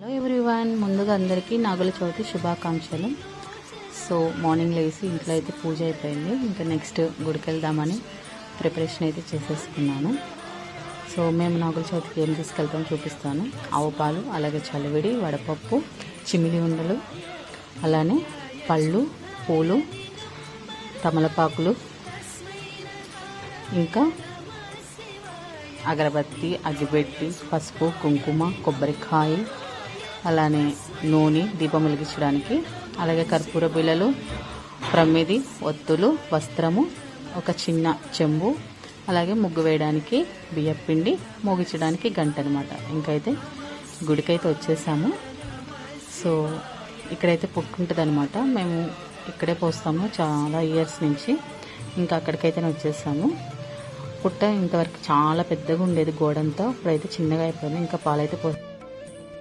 Hello everyone ముందుగా అందరికీ నాగుల చవితి శుభాకాంక్షలు. సో మార్నింగ్ లేసి ఇంట్లో అయితే పూజ అయిపోయింది. ఇంకా నెక్స్ట్ గుడికి వెళ్దామని ప్రిపరేషన్ అయితే చేసేసుకున్నాను. సో మేము నాగుల చవితికి ఏం తీసుకెళ్తాం చూపిస్తాను. ఆవు పాలు అలాగే చలివిడి వడపప్పు చిమిలి ఉండలు అలానే పళ్ళు పూలు తమలపాకులు ఇంకా అగరబత్తి అగ్గిపెట్టి పసుపు కుంకుమ కొబ్బరికాయ అలానే నూనె దీపం వెలిగించడానికి అలాగే కర్పూర బిళ్ళలు ప్రమిది ఒత్తులు వస్త్రము ఒక చిన్న చెంబు అలాగే ముగ్గు వేయడానికి బియ్యపిండి మోగించడానికి గంట అనమాట ఇంకైతే గుడికైతే వచ్చేసాము. సో ఇక్కడైతే పుట్టుంటుంది అనమాట మేము ఇక్కడే పోస్తాము చాలా ఇయర్స్ నుంచి. ఇంకా అక్కడికైతేనే వచ్చేసాము. పుట్ట ఇంతవరకు చాలా పెద్దగా ఉండేది గోడంతా. ఇప్పుడైతే చిన్నగా అయిపోయింది. ఇంకా పాలైతే పోస్తాం.